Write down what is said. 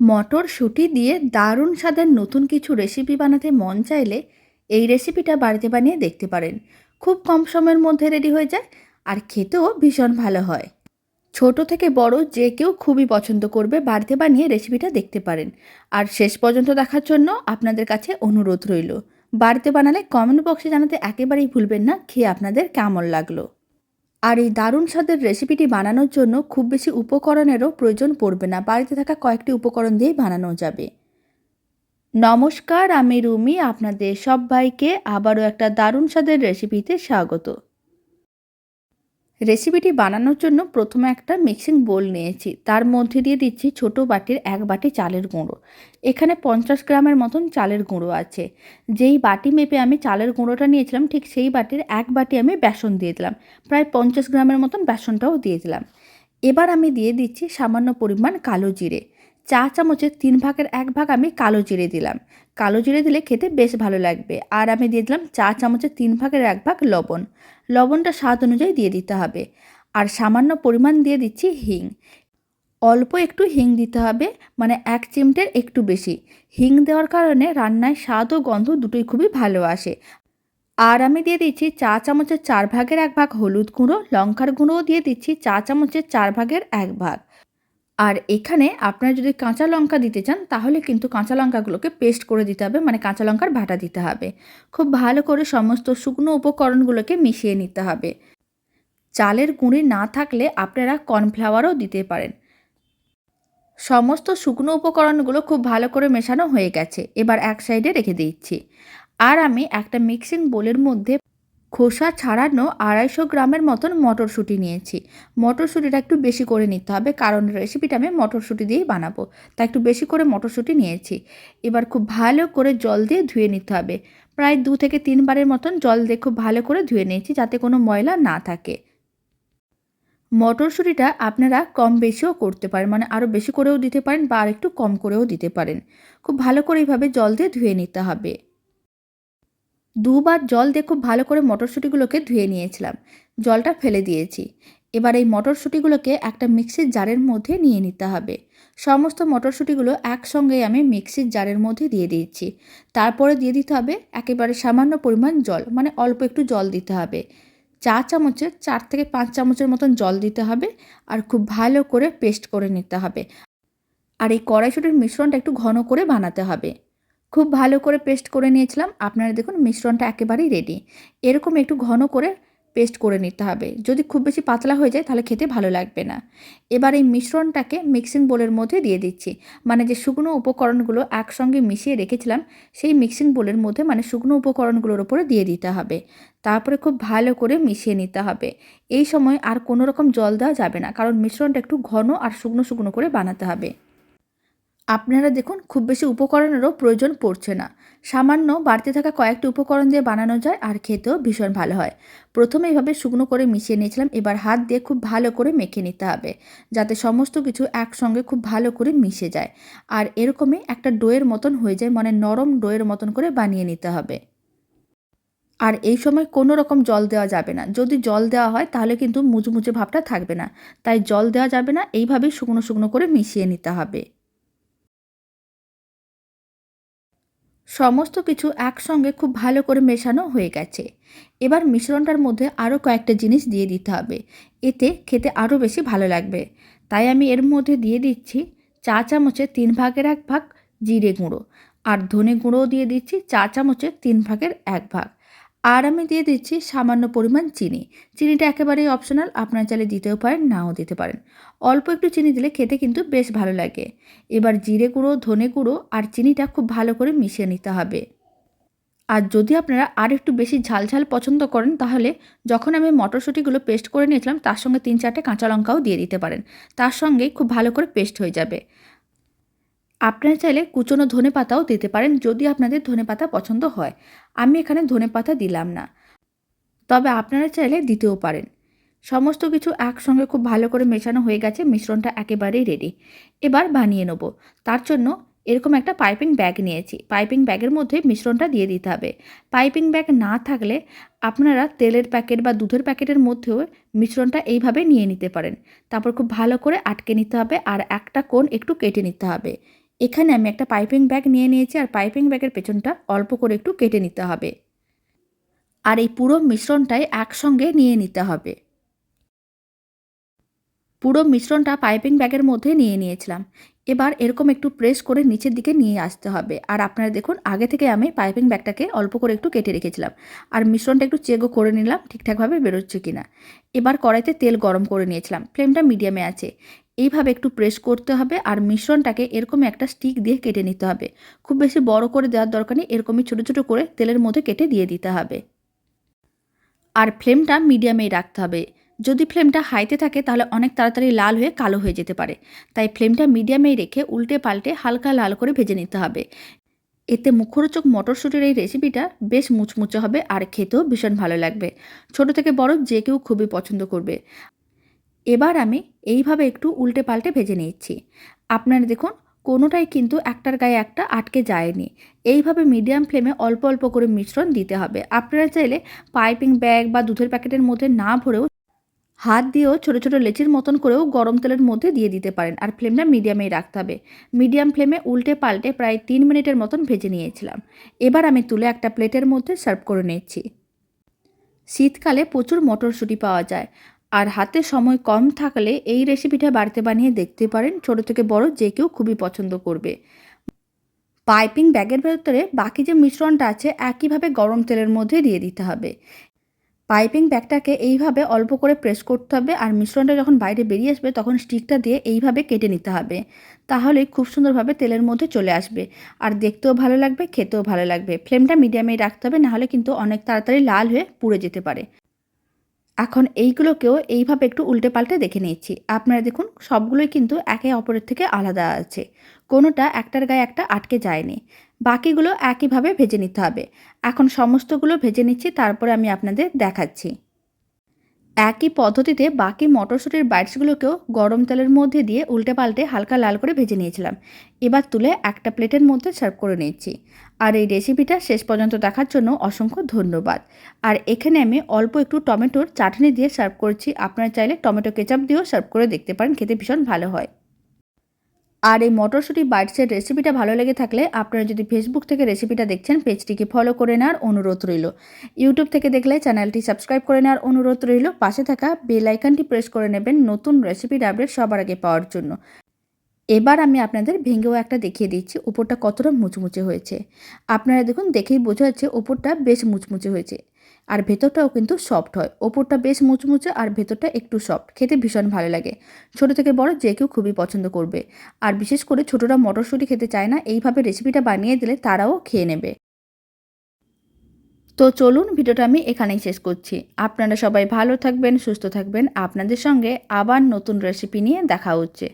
মটরশুঁটি দিয়ে দারুণ স্বাদের নতুন কিছু রেসিপি বানাতে মন চাইলে এই রেসিপিটা বাড়িতে বানিয়ে দেখতে পারেন। খুব কম সময়ের মধ্যে রেডি হয়ে যায় আর খেতেও ভীষণ ভালো হয়। ছোট থেকে বড় যে কেউ খুবই পছন্দ করবে বাড়িতে বানিয়ে রেসিপিটা দেখতে পারেন। আর শেষ পর্যন্ত দেখার জন্য আপনাদের কাছে অনুরোধ রইল। বাড়িতে বানালে কমেন্ট বক্সে জানাতে একেবারেই ভুলবেন না, খেয়ে আপনাদের কেমন লাগল? আর এই দারুণ স্বাদের রেসিপিটি বানানোর জন্য খুব বেশি উপকরণেরও প্রয়োজন পড়বে না। বাড়িতে থাকা কয়েকটি উপকরণ দিয়েই বানানো যাবে। নমস্কার, আমি রুমি। আপনাদের সব ভাইকে আবারও একটা দারুণ স্বাদের রেসিপিতে স্বাগত। রেসিপিটি বানানোর জন্য প্রথমে একটা মিক্সিং বোল নিয়েছি। তার মধ্যে দিয়ে দিচ্ছি ছোট বাটির এক বাটি চালের গুঁড়ো। এখানে পঞ্চাশ গ্রামের মতন চালের গুঁড়ো আছে। যেই বাটি মেপে আমি চালের গুঁড়োটা নিয়েছিলাম, ঠিক সেই বাটির এক বাটি আমি বেসন দিয়ে দিলাম। প্রায় পঞ্চাশ গ্রামের মতন বেসনটাও দিয়ে দিলাম। এবার আমি দিয়ে দিচ্ছি সামান্য পরিমাণ কালো জিরে। চা চামচের তিন ভাগের এক ভাগ আমি কালো জিরে দিলাম। কালো জিরে দিলে খেতে বেশ ভালো লাগবে। আর আমি দিয়ে দিলাম চা চামচের তিন ভাগের এক ভাগ লবণ। লবণটা স্বাদ অনুযায়ী দিয়ে দিতে হবে। আর সামান্য পরিমাণ দিয়ে দিচ্ছি হিং। অল্প একটু হিং দিতে হবে মানে এক চিমটের একটু বেশি। হিং দেওয়ার কারণে রান্নায় স্বাদ ও গন্ধ দুটোই খুবই ভালো আসে। আর আমি দিয়ে দিচ্ছি চা চামচের চার ভাগের এক ভাগ হলুদ গুঁড়ো, লঙ্কার গুঁড়োও দিয়ে দিচ্ছি চা চামচের চার ভাগের এক ভাগ। আর এখানে আপনারা যদি কাঁচা লঙ্কা দিতে চান, তাহলে কিন্তু কাঁচা লঙ্কাগুলোকে পেস্ট করে দিতে হবে মানে কাঁচা লঙ্কার বাটা দিতে হবে। খুব ভালো করে সমস্ত শুকনো উপকরণগুলোকে মিশিয়ে নিতে হবে। চালের গুঁড়ি না থাকলে আপনারা কর্নফ্লাওয়ারও দিতে পারেন। সমস্ত শুকনো উপকরণগুলো খুব ভালো করে মেশানো হয়ে গেছে, এবার এক সাইডে রেখে দিচ্ছি। আর আমি একটা মিক্সিং বোলের মধ্যে খোসা ছাড়ানো আড়াইশো গ্রামের মতন মটরশুঁটি নিয়েছি। মটরশুঁটিটা একটু বেশি করে নিতে হবে, কারণ রেসিপিটা আমি মটরশুঁটি দিয়েই বানাবো, তাই একটু বেশি করে মটরশুঁটি নিয়েছি। এবার খুব ভালো করে জল দিয়ে ধুয়ে নিতে হবে। প্রায় দু থেকে তিনবারের মতন জল দিয়ে খুব ভালো করে ধুয়ে নিয়েছি, যাতে কোনো ময়লা না থাকে। মটরশুঁটিটা আপনারা কম বেশিও করতে পারেন মানে আরও বেশি করেও দিতে পারেন বা আর একটু কম করেও দিতে পারেন। খুব ভালো করে এইভাবে জল দিয়ে ধুয়ে নিতে হবে। দুবার জল দিয়ে খুব ভালো করে মটরশুঁটিগুলোকে ধুয়ে নিয়েছিলাম। জলটা ফেলে দিয়েছি। এবার এই মটরশুঁটিগুলোকে একটা মিক্সির জারের মধ্যে নিয়ে নিতে হবে। সমস্ত মটরশুঁটিগুলো একসঙ্গেই আমি মিক্সির জারের মধ্যে দিয়ে দিয়েছি। তারপরে দিয়ে দিতে হবে একেবারে সামান্য পরিমাণ জল মানে অল্প একটু জল দিতে হবে। চা চামচের, চার থেকে পাঁচ চামচের মতন জল দিতে হবে আর খুব ভালো করে পেস্ট করে নিতে হবে। আর এই কড়াইশুটির মিশ্রণটা একটু ঘন করে বানাতে হবে। খুব ভালো করে পেস্ট করে নিয়েছিলাম। আপনারা দেখুন মিশ্রণটা একেবারেই রেডি এরকম একটু ঘন করে পেস্ট করে নিতে হবে। যদি খুব বেশি পাতলা হয়ে যায় তাহলে খেতে ভালো লাগবে না। এবার এই মিশ্রণটাকে মিক্সিং বোলের মধ্যে দিয়ে দিচ্ছি। মানে যে শুকনো উপকরণগুলো একসঙ্গে মিশিয়ে রেখেছিলাম, সেই মিক্সিং বোলের মধ্যে মানে শুকনো উপকরণগুলোর ওপরে দিয়ে দিতে হবে। তারপরে খুব ভালো করে মিশিয়ে নিতে হবে। এই সময় আর কোনো রকম জল দেওয়া যাবে না, কারণ মিশ্রণটা একটু ঘন আর শুকনো শুকনো করে বানাতে হবে। আপনারা দেখুন, খুব বেশি উপকরণেরও প্রয়োজন পড়ছে না। সামান্য বাড়তে থাকা কয়েকটি উপকরণ দিয়ে বানানো যায় আর খেতেও ভীষণ ভালো হয়। প্রথমে এইভাবে শুকনো করে মিশিয়ে নিয়েছিলাম, এবার হাত দিয়ে খুব ভালো করে মেখে নিতে হবে, যাতে সমস্ত কিছু একসঙ্গে খুব ভালো করে মিশে যায়। আর এরকমই একটা ডোয়ের মতন হয়ে যায় মানে নরম ডোয়ের মতন করে বানিয়ে নিতে হবে। আর এই সময় কোনো রকম জল দেওয়া যাবে না। যদি জল দেওয়া হয়, তাহলে কিন্তু মুচমুচে ভাবটা থাকবে না। তাই জল দেওয়া যাবে না, এইভাবেই শুকনো শুকনো করে মিশিয়ে নিতে হবে। সমস্ত কিছু একসঙ্গে খুব ভালো করে মেশানো হয়ে গেছে। এবার মিশ্রণটার মধ্যে আরও কয়েকটা জিনিস দিয়ে দিতে হবে। এতে খেতে আরও বেশি ভালো লাগবে। তাই আমি এর মধ্যে দিয়ে দিচ্ছি চা চামচে তিন ভাগের এক ভাগ জিরে গুঁড়ো। আর ধনে গুঁড়োও দিয়ে দিচ্ছি চা চামচের তিন ভাগের এক ভাগ। আর আমি দিয়ে দিচ্ছি সামান্য পরিমাণ চিনি। চিনিটা একেবারেই অপশনাল আপনারা চাইলে দিতেও পারেন, নাও দিতে পারেন। অল্প একটু চিনি দিলে খেতে কিন্তু বেশ ভালো লাগে। এবার জিরে গুঁড়ো, ধনে গুঁড়ো আর চিনিটা খুব ভালো করে মিশিয়ে নিতে হবে। আর যদি আপনারা আর একটু বেশি ঝাল ঝাল পছন্দ করেন, তাহলে যখন আমি মটরশুঁটিগুলো পেস্ট করে নিয়েছিলাম, তার সঙ্গে তিন চারটে কাঁচা লঙ্কাও দিয়ে দিতে পারেন। তার সঙ্গে খুব ভালো করে পেস্ট হয়ে যাবে। আপনারা চাইলে কুচনো ধনে পাতাও দিতে পারেন যদি আপনাদের ধনে পাতা পছন্দ হয়। আমি এখানে ধনে পাতা দিলাম না। তবে আপনারা চাইলে দিতেও পারেন। সমস্ত কিছু একসঙ্গে খুব ভালো করে মেশানো হয়ে গেছে, মিশ্রণটা একেবারেই রেডি এবার বানিয়ে নেব। তার জন্য এরকম একটা পাইপিং ব্যাগ নিয়েছি। পাইপিং ব্যাগের মধ্যে মিশ্রণটা দিয়ে দিতে হবে। পাইপিং ব্যাগ না থাকলে আপনারা তেলের প্যাকেট বা দুধের প্যাকেটের মধ্যেও মিশ্রণটা এইভাবে নিয়ে নিতে পারেন। তারপর খুব ভালো করে আটকে নিতে হবে আর একটা কোণ একটু কেটে নিতে হবে। এখানে আমি একটা পাইপিং ব্যাগ নিয়ে নিয়েছি আর পাইপিং ব্যাগের পেছনটা অল্প করে একটু কেটে নিতে হবে। আর এই পুরো মিশ্রণটাই একসঙ্গে নিয়ে নিতে হবে। পুরো মিশ্রণটা পাইপিং ব্যাগের মধ্যে নিয়ে নিয়েছিলাম। এবার এরকম একটু প্রেস করে নিচের দিকে নিয়ে আসতে হবে। আর আপনারা দেখুন, আগে থেকে আমি পাইপিং ব্যাগটাকে অল্প করে একটু কেটে রেখেছিলাম। আর মিশ্রণটা একটু চেকও করে নিলাম, ঠিকঠাকভাবে বেরোচ্ছে কিনা। এবার কড়াইতে তেল গরম করে নিয়েছিলাম। ফ্লেমটা মিডিয়ামে আছে। এইভাবে একটু প্রেস করতে হবে আর মিশ্রণটাকে এরকম একটা স্টিক দিয়ে কেটে নিতে হবে। খুব বেশি বড় করে দেওয়ার দরকার নেই, এরকমই ছোটো ছোটো করে তেলের মধ্যে কেটে দিয়ে দিতে হবে। আর ফ্লেমটা মিডিয়ামেই রাখতে হবে। যদি ফ্লেমটা হাইতে থাকে, তাহলে অনেক তাড়াতাড়ি লাল হয়ে কালো হয়ে যেতে পারে। তাই ফ্লেমটা মিডিয়ামেই রেখে উল্টে পাল্টে হালকা লাল করে ভেজে নিতে হবে। এতে মুখরোচক মটরশুঁটির এই রেসিপিটা বেশ মুচমুচে হবে আর খেতেও ভীষণ ভালো লাগবে। ছোট থেকে বড় যে কেউ খুবই পছন্দ করবে। এবার আমি এইভাবে একটু উল্টে পাল্টে ভেজে নিচ্ছি আপনারা দেখুন, কোনোটাই কিন্তু একটার গায়ে একটা আটকে যায়নি। এইভাবে মিডিয়াম ফ্লেমে অল্প অল্প করে মিশ্রণ দিতে হবে। আপনারা চাইলে পাইপিং ব্যাগ বা দুধের প্যাকেটের মধ্যে না ভরেও হাত দিয়েও ছোটো ছোটো লেচির মতন করেও গরম তেলের মধ্যে দিয়ে দিতে পারেন আর ফ্লেমটা মিডিয়ামেই রাখতে হবে। মিডিয়াম ফ্লেমে উল্টে পাল্টে প্রায় তিন মিনিটের মতন ভেজে নিয়েছিলাম। এবার আমি তুলে একটা প্লেটের মধ্যে সার্ভ করে নিচ্ছি। শীতকালে প্রচুর মটরশুঁটি পাওয়া যায়। আর হাতে সময় কম থাকলে এই রেসিপিটা বাড়িতে বানিয়ে দেখতে পারেন। ছোট থেকে বড় যে কেউ খুবই পছন্দ করবে। পাইপিং ব্যাগের ভেতরে বাকি যে মিশ্রণটা আছে, একইভাবে গরম তেলের মধ্যে দিয়ে দিতে হবে। পাইপিং ব্যাগটাকে এইভাবে অল্প করে প্রেস করতে হবে আর মিশ্রণটা যখন বাইরে বেরিয়ে আসবে, তখন স্টিকটা দিয়ে এইভাবে কেটে নিতে হবে। তাহলে খুব সুন্দরভাবে তেলের মধ্যে চলে আসবে। আর দেখতেও ভালো লাগবে, খেতেও ভালো লাগবে। ফ্লেমটা মিডিয়ামেই রাখতে হবে, নাহলে কিন্তু অনেক তাড়াতাড়ি লাল হয়ে পুড়ে যেতে পারে। এখন এইগুলোকেও এইভাবে একটু উল্টে পাল্টে দেখে নিচ্ছি। আপনারা দেখুন, সবগুলোই কিন্তু একে অপরের থেকে আলাদা আছে। কোনোটা একটার গায়ে একটা আটকে যায়নি। বাকিগুলো একইভাবে ভেজে নিতে হবে। এখন সমস্তগুলো ভেজে নিচ্ছি, তারপরে আমি আপনাদের দেখাচ্ছি। একই পদ্ধতিতে বাকি মটরশুঁটির বাইটসগুলোকেও গরম তেলের মধ্যে দিয়ে উল্টে পাল্টে হালকা লাল করে ভেজে নিয়েছিলাম। এবার তুলে একটা প্লেটের মধ্যে সার্ভ করে নিচ্ছি। আর এই রেসিপিটা শেষ পর্যন্ত দেখার জন্য অসংখ্য ধন্যবাদ। আর এখানে আমি অল্প একটু টমেটোর চাটনি দিয়ে সার্ভ করছি। আপনারা চাইলে টমেটো কেচাপ দিয়েও সার্ভ করে দেখতে পারেন, খেতে ভীষণ ভালো হয়। আর এই মটরশুঁটি বাইটসের রেসিপিটা ভালো লেগে থাকলে আপনারা যদি ফেসবুক থেকে রেসিপিটা দেখছেন পেজটিকে ফলো করে নেওয়ার অনুরোধ রইল। ইউটিউব থেকে দেখলে চ্যানেলটি সাবস্ক্রাইব করে নেওয়ার অনুরোধ রইল। পাশে থাকা বেল আইকনটি প্রেস করে নেবেন নতুন রেসিপির আপডেট সবার আগে পাওয়ার জন্য। এবার আমি আপনাদের ভেঙেও একটা দেখিয়ে দিচ্ছি, উপরটা কতটা মুচমুচে হয়েছে। আপনারা দেখুন, দেখেই বোঝা যাচ্ছে ওপরটা বেশ মুচমুচে হয়েছে। আর ভেতরটাও কিন্তু সফট হয়। ওপরটা বেশ মুচমুচে আর ভেতরটা একটু সফট খেতে ভীষণ ভালো লাগে। ছোট থেকে বড় যে কেউ খুবই পছন্দ করবে। আর বিশেষ করে ছোটরা মটরশুঁটি খেতে চায় না, এইভাবে রেসিপিটা বানিয়ে দিলে তারাও খেয়ে নেবে। তো চলুন ভিডিওটা আমি এখানেই শেষ করছি। আপনারা সবাই ভালো থাকবেন, সুস্থ থাকবেন। আপনাদের সঙ্গে আবার নতুন রেসিপি নিয়ে দেখা হচ্ছে।